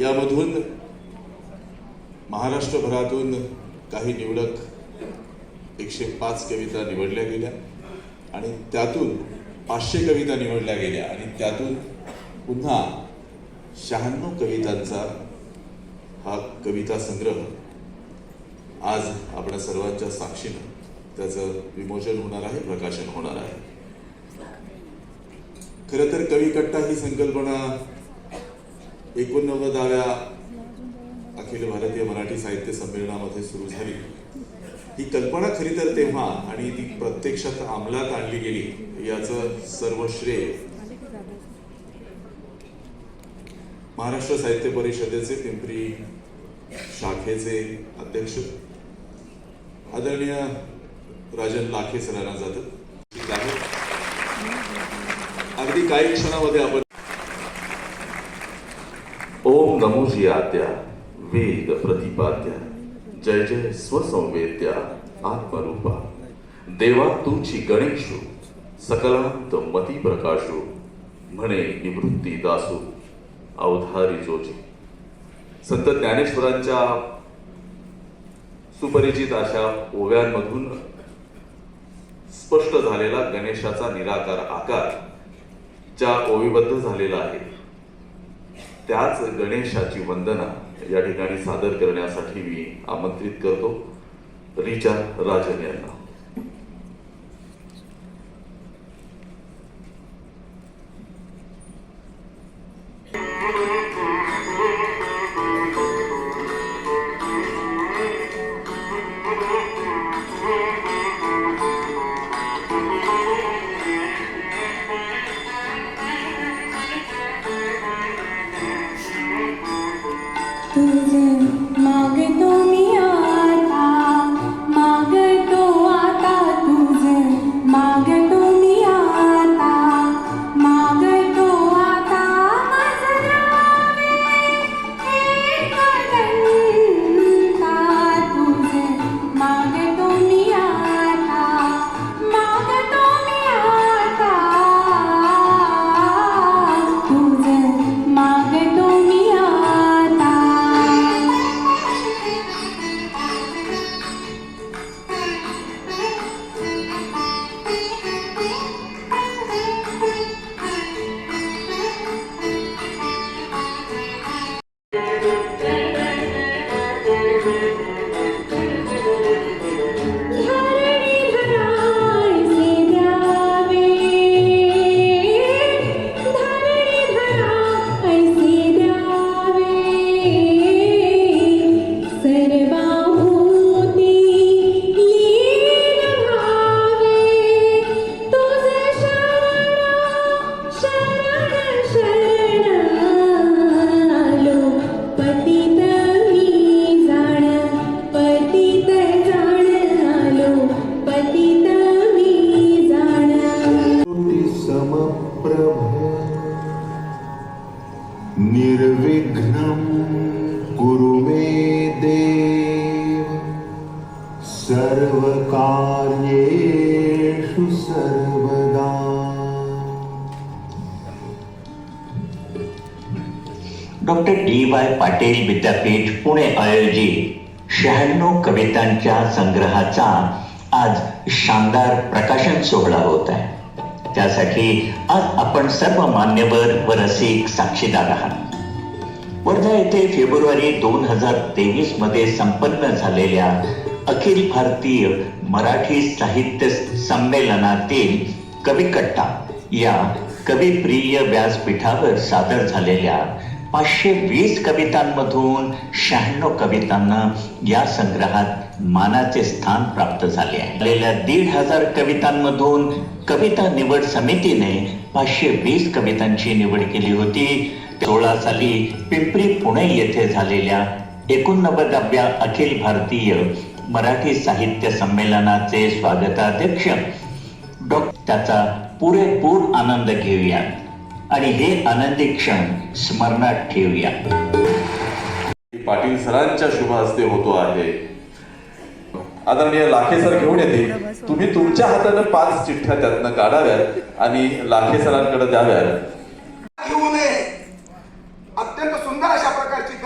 यामधून महाराष्ट्रभरातून काही निवडक एकशे पाच कविता निवडल्या गेल्या आणि त्यातून पाचशे कविता निवडल्या गेल्या आणि त्यातून पुन्हा शहाण्णव कवितांचा हा कविता संग्रह आज आपल्या सर्वांच्या साक्षीनं त्याचं विमोचन होणार आहे प्रकाशन होणार आहे. खरं तर कवी कट्टा ही संकल्पना एकोणनव्वदाव्या अखिल भारतीय मराठी साहित्य संमेलनामध्ये सुरू झाली. ही कल्पना खरी तर तेव्हा आणि ती प्रत्यक्षात अंमलात आणली गेली याचं सर्व श्रेय महाराष्ट्र साहित्य परिषदेचे पिंपरी शाखेचे अध्यक्ष आदरणीय राजन लाखे सरांना जातं. अगदी काही क्षणामध्ये आपण ओम नमो आद्या वेद प्रतिपाद्या जय जय स्वसंवेद्या आत्मरूपा। देवा तुमची गणेशो सकलांत मती प्रकाशो म्हणे निवृत्ती दासो अवधारी जोजी संत ज्ञानेश्वरांच्या सुपरिचित अशा ओव्यांमधून स्पष्ट झालेला गणेशाचा निराकार आकार ज्या ओवीबद्ध झालेला आहे. त्याच गणेशाची वंदना या ठिकाणी सादर करण्यासाठी मी आमंत्रित करतो. रिचा राजन यांना. Tudo bem. सर्वकार्येषु सर्वदा। डॉक्टर डी वाय पाटील विद्यापीठ पुणे आयोजित शहाण्णव कवितांच्या संग्रहाचा आज शानदार प्रकाशन सोहळा होत आहे. त्यासाठी आज आपण सर्व मान्यवर व रसिक साक्षीदार आहात. वर्धा येथे फेब्रुवारी दोन हजार तेवीसमध्ये संपन्न झालेल्या अखिल भारतीय मराठी साहित्य संमेलनातील कविकट्टा या कविप्रिय व्यासपीठावर सादर झालेल्या पाचशे वीस कवितांमधून शहाण्णव कवितांना या संग्रहात मानाचे स्थान प्राप्त झाले आहे. दीड हजार कवितांमधून कविता निवड समितीने पाचशे वीस कवितांची निवड केली होती. सोळा साली पिंपरी पुणे येथे झालेल्या एकोणनव्वदाव्या अखिल भारतीय मराठी साहित्य संमेलनाचे स्वागताध्यक्ष. डॉ. त्याचा पुरेपूर आनंद घेऊया आणि हे आनंदी क्षण स्मरणात ठेवूया पाटील सरांच्या शुभ हस्ते होतो आहे. आदरणीय लाखे सर घेऊन येते तुम्ही तुमच्या हातानं पाच चिठ्ठ्या त्यातनं काढाव्यात आणि लाखे सरांकडे द्याव्यात घेऊ नये अत्यंत सुंदर अशा प्रकारची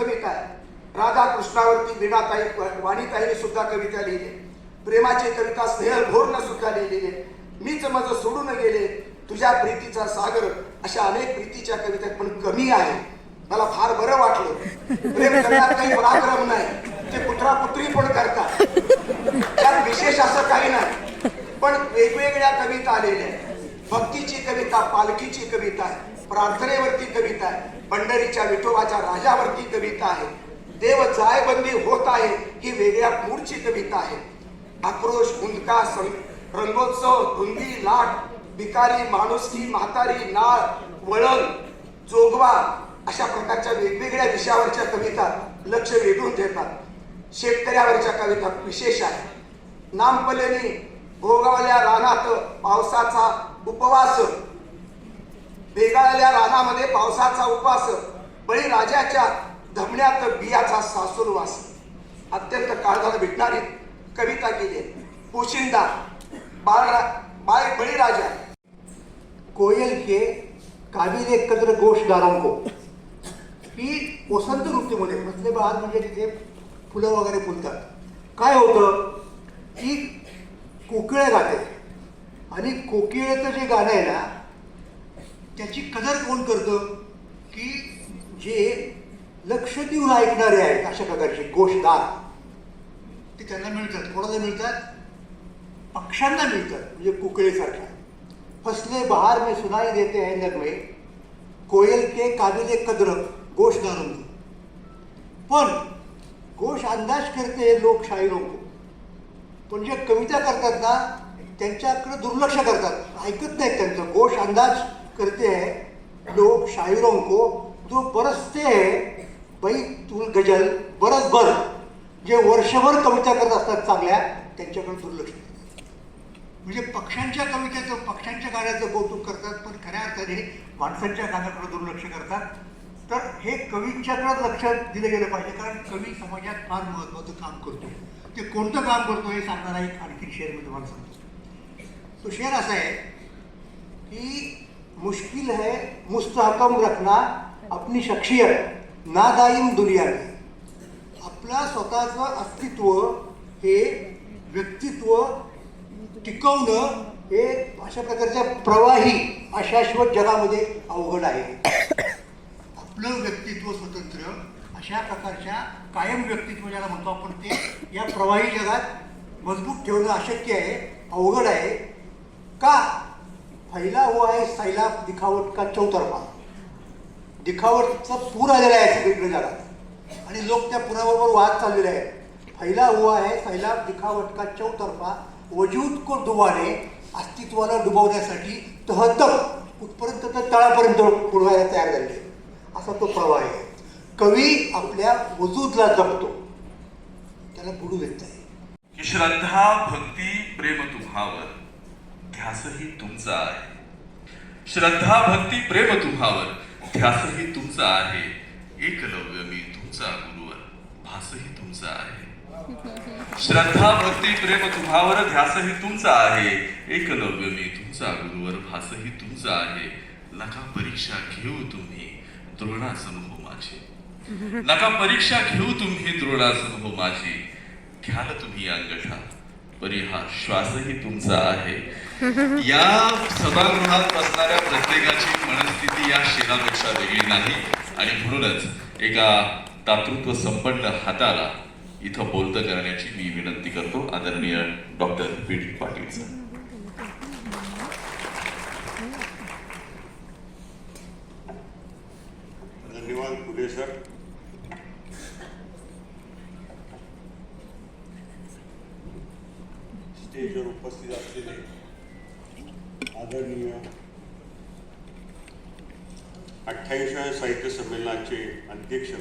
राधाकृष्णावरती वीणाताई वाणीताईने सुद्धा कविता लिहिली प्रेमाची कविता स्नेहल भोरनं सुद्धा लिहिलेली. आहे मीच माझं सोडून गेले. तुझ्या प्रीतीचा सागर अशा अनेक प्रीतीच्या कविता पण कमी आहे. मला फार बरं वाटलं. प्रेम करण्यात काही पराक्रम नाही. ते पुत्रा पुत्री पण करतात. त्यात विशेष असं काही नाही. पण वेगवेगळ्या कविता आलेल्या आहेत. भक्तीची कविता पालखीची कविता आहे. प्रार्थनेवरती कविता आहे. पंढरीच्या विठोबाच्या राजावरती कविता आहे. देव जायबंदी होत आहे ही वेगळ्या मूळची कविता आहे. आक्रोश हुंदका रंगोत्सव धुंदी लाट भिकारी माणुसकी म्हातारी नाळ वळण जोगवा अशा प्रकारच्या वेगवेगळ्या विषयावरच्या कविता लक्ष वेधून देतात. शेतकऱ्यावरच्या कविता विशेष आहे नामपलेनी भोगावल्या रानात पावसाचा उपवास. वेगाळल्या रानामध्ये पावसाचा उपवास. बळीराजाच्या धमण्यात बियाचा सासूरवास अत्यंत काळजाला भेटणारी कविता केली. पोशिंदा बाळरा बाय बळीराजा. कोयल के काबिले कद्र गोशदारों को ही वसंत ऋतूमध्ये मधले बहार म्हणजे तिथे फुलं वगैरे फुलतात. काय होतं? की कोकिळे गाते. आणि कोकिळेचं जे गाणं आहे ना त्याची कदर कोण करतं? की जे लक्ष देऊन ऐकणारे आहेत अशा प्रकारचे गोष्टदार ते त्यांना मिळतात. कोणाला मिळतात? पक्ष्यांना मिळतात. म्हणजे कुकळीसारख्या. फसले बहार में सुनाई देते हैं नगमे. कोयल के काबिले कद्र गोश दारूंगी पण गोश अंदाज करते हैं लोक शायरों को. पण जे कविता करतात ना त्यांच्याकडे दुर्लक्ष करतात. ऐकत नाहीत त्यांचं. गोश अंदाज करते आहे लोक शायरों को. जो बरसते बाई तुल गजल बरसभर जे वर्षभर कविता करत असतात चांगल्या त्यांच्याकडे दुर्लक्ष म्हणजे पक्ष्यांच्या कवितेचं पक्ष्यांच्या गाण्याचं कौतुक करतात पण खऱ्या अर्थाने माणसांच्या गाण्याकडे दुर्लक्ष करतात. तर हे कवींच्याकडे लक्ष दिलं गेलं पाहिजे कारण कवी समाजात फार महत्त्वाचं काम करतो ते कोणतं काम करतो हे सांगणारा एक आणखी शेअर मी तुम्हाला सांगतो. तो शेअर असा आहे की मुश्किल है मुस्तहकम रखना अपनी शख्सियत नादाईम दुनिया में आपला स्वतःचं अस्तित्व हे व्यक्तित्व टिकवणं हे अशा प्रकारच्या प्रवाही अशाश्वत जगामध्ये अवघड आहे. आपलं व्यक्तित्व स्वतंत्र अशा प्रकारच्या कायम व्यक्तित्व ज्याला म्हणतो आपण ते या प्रवाही जगात मजबूत ठेवणं अशक्य आहे अवघड आहे. का? फैला हुआ है सैलाब दिखावट का चौतर्फा? दिखावरचा पूर आलेला आहे सगळीकडे जगात आणि लोक त्या पुराबरोबर वाद चाललेले आहेत. फैला हुआ आहे फैला दिखावट का चौतर्फा वजूद को डुबाने अस्तित्वाला डुबवण्यासाठी तहतब कुठपर्यंत तर तळापर्यंत पुरवायला तयार झाले असा तो प्रवाह आहे. कवी आपल्या वजूदला जपतो. त्याला बुडू देत नाही. की श्रद्धा भक्ती प्रेम तुम्हावर ध्यासही तुमचा आहे. श्रद्धा भक्ती प्रेम तुम्हावर ध्यासही तुमचा आहे. एकलव्य मी तुमचा गुरुवर. भासही तुमचा आहे. श्रद्धा भक्ती प्रेम तुम्हावर ध्यासही तुमचा आहे. एकलव्य मी तुमचा गुरुवर भासही तुमचा आहे. नका परीक्षा घेऊ तुम्ही द्रोणासमूह माझी नका परीक्षा घेऊ तुम्ही द्रोणासमूह माझी घ्याल तुम्ही अंगठा. परी हा श्वासही तुमचा आहे. या सभागृहात बसणाऱ्या प्रत्येकाची मनस्थिती या शेणापेक्षा वेगळी नाही. आणि म्हणूनच एका तातृत्व संपन्न हाताला इथं बोलतं करण्याची मी विनंती करतो. आदरणीय doctor P D Patil sir धन्यवाद फुले सर स्टेजवर उपस्थित असलेले आदरणीय अठ्ठावीसव्या साहित्य संमेलनाचे अध्यक्ष.